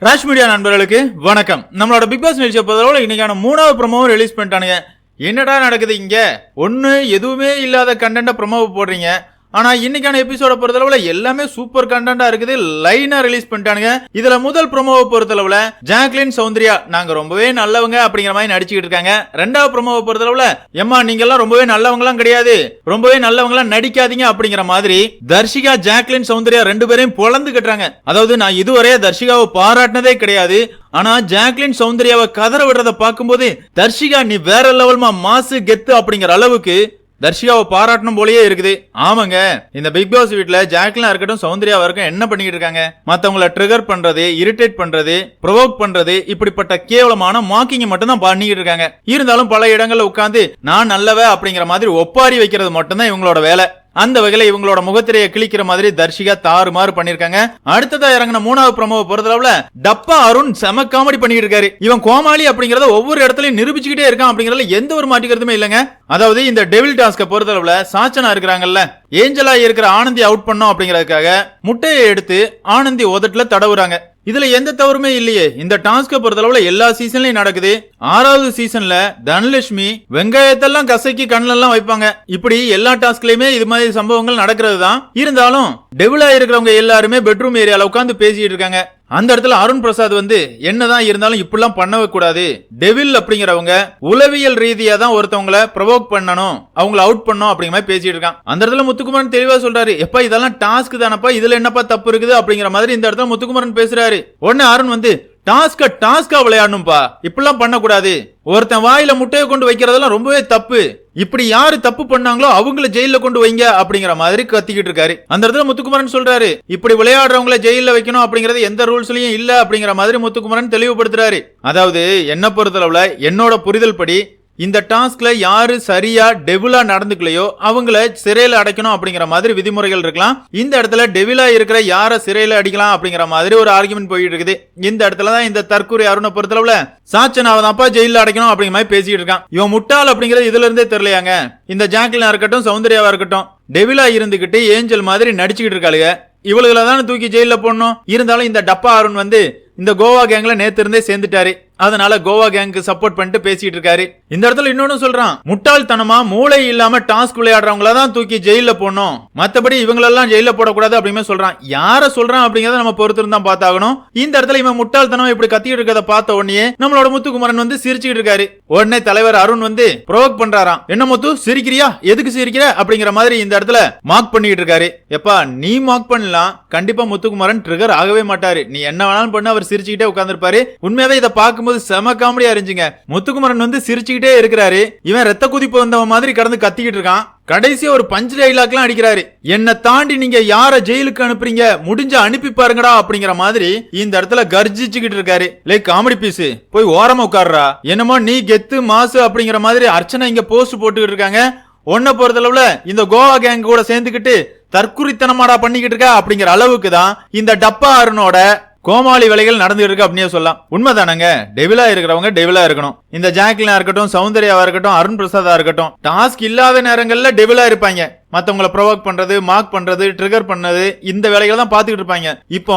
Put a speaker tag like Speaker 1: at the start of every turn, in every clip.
Speaker 1: Rash media நண்பர்களுக்கு வணக்கம். நம்மளோட பிக் பாஸ் நிகழ்ச்சியை பொறுத்தளவுல இன்னைக்கான மூணாவது ப்ரொமோவும் ரிலீஸ் பண்ணிட்டானுங்க. என்னடா நடக்குது இங்க? ஒன்று எதுவுமே இல்லாத கண்டென்ட்டை ப்ரமோவை போடுறீங்க. ஆனா இன்னைக்கான எபிசோட பொறுத்தளவுல எல்லாமே சூப்பர் கண்டென்ட்டாக இருக்குது. லைனா ரிலீஸ் பண்ணிட்டானுங்க. இதுல முதல் ப்ரொமோவை பொறுத்தளவுல ஜாக்லின் சௌந்தர்யா நாங்க ரொம்பவே நல்லவங்க அப்படிங்கிற மாதிரி நடிச்சுக்கிட்டு இருக்காங்க. ரெண்டாவது ப்ரொமோவை பொறுத்தளவுல எம்மா நீங்க எல்லாம் ரொம்பவே நல்லவங்களாம் கிடையாது. ரொம்பவே நல்லவங்களாம் நடிக்காதீங்க அப்படிங்கிற மாதிரி தர்ஷிகா ஜாக்லின் சௌந்தர்யா ரெண்டு பேரையும் பொழந்து கட்டுறாங்க அதாவது நான் இதுவரை தர்ஷிகாவை பாராட்டினதே கிடையாது. ஆனா ஜாக்லின் சௌந்தர்யாவை கதற விடுறத பார்க்கும்போது தர்ஷிகா நீ வேற லெவல்மா மாசு கெத்து அப்படிங்கிற அளவுக்கு தர்ஷிகாவை பாராட்டணும் போலயே இருக்குது. ஆமாங்க இந்த பிக் பாஸ் வீட்டுல ஜாக்லா இருக்கட்டும் சௌந்தர்யாவா இருக்கட்டும் என்ன பண்ணிக்கிட்டு இருக்காங்க? மத்தவங்கள ட்ரிகர் பண்றது இரிட்டேட் பண்றது ப்ரொவோக் பண்றது இப்படிப்பட்ட கேவலமான மாக்கிங் மட்டும் தான் பண்ணிக்கிட்டு இருக்காங்க. இருந்தாலும் பல இடங்கள்ல உட்காந்து நான் நல்லவ அப்படிங்கிற மாதிரி ஒப்பாரி வைக்கிறது மட்டும்தான் இவங்களோட வேலை. அந்த வகையில இவங்களோட முகத்திரையை கிழிக்கிற மாதிரி தர்ஷிகா தாறுமாறு பண்ணிருக்காங்க அடுத்ததா இறங்கின மூணாவது ப்ரோமோவை பொறுத்தளவுல டப்பா அருண் செம காமெடி பண்ணிட்டு இருக்காரு. இவன் கோமாளி அப்படிங்கறத ஒவ்வொரு இடத்துலயும் நிரூபிச்சுக்கிட்டே இருக்கான் அப்படிங்கறதுல எந்த ஒரு மாட்டிக்கிறதுமே இல்லைங்க. அதாவது இந்த டெவில் டாஸ்க பொறுத்தளவுல சாச்சனா இருக்கிறாங்கல்ல ஏஞ்சலா இருக்கிற ஆனந்தி அவுட் பண்ணோம் அப்படிங்கறதுக்காக முட்டையை எடுத்து ஆனந்தி உதட்டுல தடவுறாங்க. இதுல எந்த தவறுமே இல்லையே. இந்த டாஸ்க பொறுத்தளவுல எல்லா சீசன்லயும் நடக்குது. ஆறாவது சீசன்ல தனலட்சுமி வெங்காயத்தெல்லாம் கசக்கி கண்ணுல எல்லாம் வைப்பாங்க. இப்படி எல்லா டாஸ்க்லயுமே இது மாதிரி சம்பவங்கள் நடக்கிறது தான் இருந்தாலும் டெவிலா இருக்கிறவங்க எல்லாருமே பெட்ரூம் ஏரியால உட்காந்து பேசிட்டு இருக்காங்க. அந்த இடத்துல அருண் பிரசாத் வந்து என்னதான் இருந்தாலும் இப்படிலாம் பண்ணவே கூடாது. டெவில் அப்படிங்கிறவங்க உளவியல் ரீதியா தான் ஒருத்தவங்கள ப்ரொவோக் பண்ணணும். அவங்கள அவுட் பண்ணணும் அப்படிங்கிற மாதிரி பேசிட்டு இருக்கான். அந்த இடத்துல முத்துக்குமரன் தெளிவா சொல்றாரு எப்ப இதெல்லாம் டாஸ்க் தானப்பா. இதுல என்னப்பா தப்பு இருக்குது? அப்படிங்கிற மாதிரி இந்த இடத்துல முத்துக்குமரன் பேசுறாரு. உடனே அருண் வந்து டாஸ்க டாஸ்கா விளையாடணும்பா. இப்படிலாம் பண்ணக்கூடாது. ஒருத்தன் வாயில முட்டையை கொண்டு வைக்கிறதெல்லாம் ரொம்பவே தப்பு. இப்படி யாரு தப்பு பண்ணாங்களோ அவங்கள ஜெயில கொண்டு வைங்க அப்படிங்கிற மாதிரி கத்திக்கிட்டு இருக்காரு. அந்த இடத்துல முத்துக்குமரன் சொல்றாரு இப்படி விளையாடுறவங்கள ஜெயில வைக்கணும் அப்படிங்கறது எந்த ரூல்ஸ்லயும் இல்ல அப்படிங்கிற மாதிரி முத்துக்குமரன் தெளிவுபடுத்துறாரு. அதாவது என்ன பொறுத்தளவுல என்னோட புரிதல் படி இந்த டாஸ்க்ல யாரு சரியா டெவிலா நடந்துக்கலையோ அவங்கள சிறையில் அடைக்கணும் அப்படிங்கிற மாதிரி விதிமுறைகள் இருக்கலாம். இந்த இடத்துல டெவிலா இருக்கிற யாரை சிறையில் அடிக்கலாம் அப்படிங்கிற மாதிரி ஒரு ஆர்குமெண்ட் போயிட்டு இருக்குது. இந்த இடத்துல தான் இந்த தற்கூரி அருணை பொறுத்தளவுல சாச்சனாவை தான்ப்பா ஜெயில அடைக்கணும் அப்படிங்கிற மாதிரி பேசிட்டு இருக்கான். இவன் முட்டாள் அப்படிங்கிறது இதுல இருந்தே தெரியலையாங்க. இந்த ஜாக்லினா இருக்கட்டும் சௌந்தர்யாவா இருக்கட்டும் டெவிலா இருந்துகிட்டு ஏஞ்சல் மாதிரி நடிச்சுக்கிட்டு இருக்காளுங்க இவளுகளை தானே தூக்கி ஜெயில போடணும். இருந்தாலும் இந்த டப்பா அருண் வந்து இந்த கோவா கேங்ல நேத்து இருந்தே சேர்ந்துட்டாரு. அதனால கோவா கேங்க்கு சப்போர்ட் பண்ணிட்டு பேசிட்டு இருக்காரு. இந்த இடத்துல இன்னொன்னு சொல்றான். முட்டாள்தனமா மூளை இல்லாம டாஸ்க் விளையாடுறவங்கள தான் தூக்கி ஜெயில போடணும். மத்தபடி இவங்களெல்லாம் ஜெயில போடக்கூடாது அப்படின்னு சொல்றான். யார சொல்றான் அப்படிங்கறத நம்ம பொறுத்து தான் பார்த்தாகணும். இந்த இடத்துல இவன் முட்டாள்தனம் இப்படி கத்திட்டு இருக்கத பார்த்த உடனே நம்மளோட முத்துக்குமரன் வந்து சிரிச்சுக்கிட்டு இருக்காரு. உடனே தலைவர் அருண் வந்து ப்ரோவோக் பண்றாராம். என்ன முத்து சிரிக்கிறியா? எதுக்கு சிரிக்கிற? அப்படிங்கிற மாதிரி இந்த இடத்துல மார்க் பண்ணிட்டு இருக்காரு. எப்பா நீ மார்க் பண்ணலாம். கண்டிப்பா முத்துக்குமரன் ட்ரிகர் ஆகவே மாட்டாரு. நீ என்ன வேணாலும் பண்ண அவர் சிரிச்சுக்கிட்டே உட்கார்ந்துருப்பாரு. உண்மையாவே இதை பார்க்கும் பார்க்கும்போது செம காமெடியா இருந்துச்சுங்க. முத்துக்குமரன் வந்து சிரிச்சுக்கிட்டே இருக்கிறாரு. இவன் ரத்த குதிப்பு வந்தவன் மாதிரி கடந்து கத்திக்கிட்டு இருக்கான். கடைசியா ஒரு பஞ்ச் டைலாக்லாம் அடிக்கிறாரு. என்ன தாண்டி நீங்க யார ஜெயிலுக்கு அனுப்புறீங்க? முடிஞ்ச அனுப்பி பாருங்கடா அப்படிங்கிற மாதிரி இந்த இடத்துல கர்ஜிச்சுக்கிட்டு இருக்காரு. லைக் காமெடி பீஸ் போய் ஓரமா உட்காருடா. என்னமோ நீ கெத்து மாசு அப்படிங்கிற மாதிரி அர்ச்சனை இங்க போஸ்ட் போட்டுக்கிட்டு இருக்காங்க. ஒன்ன பொறுத்தளவுல இந்த கோவா கேங் கூட சேர்ந்துக்கிட்டு தற்குறித்தனமாடா பண்ணிக்கிட்டு இருக்க அப்படிங்கிற அளவுக்கு தான் இந்த டப்பா அருணோட கோமாளி வேலைகள் நடந்துட்டு இருக்கு அப்படியே சொல்லலாம். உண்மைதானங்க? டெவிலா இருக்கிறவங்க டெவிலா இருக்கணும். இந்த ஜாக்லினா இருக்கட்டும் சௌந்தர்யாவா இருக்கட்டும் அருண் பிரசாதா இருக்கட்டும் டாஸ்க் இல்லாத நேரங்கள்ல டெவிலா இருப்பாங்க. மத்தவங்களை ப்ரொவோக் பண்றது மார்க் பண்றது ட்ரிகர் பண்ணது இந்த வேலைகளை தான் பாத்துக்கிட்டு இருப்பாங்க. இப்போ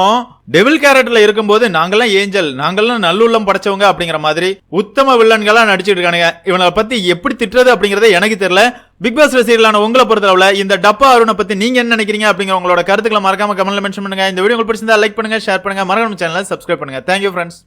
Speaker 1: டெவில் கேரக்டர்ல இருக்கும்போது நாங்கெல்லாம் ஏஞ்சல் நாங்கெல்லாம் நல்லுள்ளம் படைச்சவங்க அப்படிங்கிற மாதிரி உத்தம வில்லன்களா நடிச்சிட்டு இருக்கானுங்க. இவங்களை பத்தி எப்படி திட்டுறது அப்படிங்கறத எனக்கு தெரியல. பிக் பாஸ் ரசிகர்களான உங்களை பொறுத்தளவில் இந்த டப்பா அருணை பத்தி நீங்க என்ன நினைக்கிறீங்க அப்படிங்கிற உங்களோட கருத்துக்களை மறக்காம கமெண்ட்ல மென்ஷன் பண்ணுங்க. இந்த வீடியோ உங்களுக்கு பிடிச்சிருந்தா லைக் பண்ணுங்க ஷேர் பண்ணுங்க. மறக்காம சேனலை சப்ஸ்கிரைப் பண்ணுங்க. Thank you friends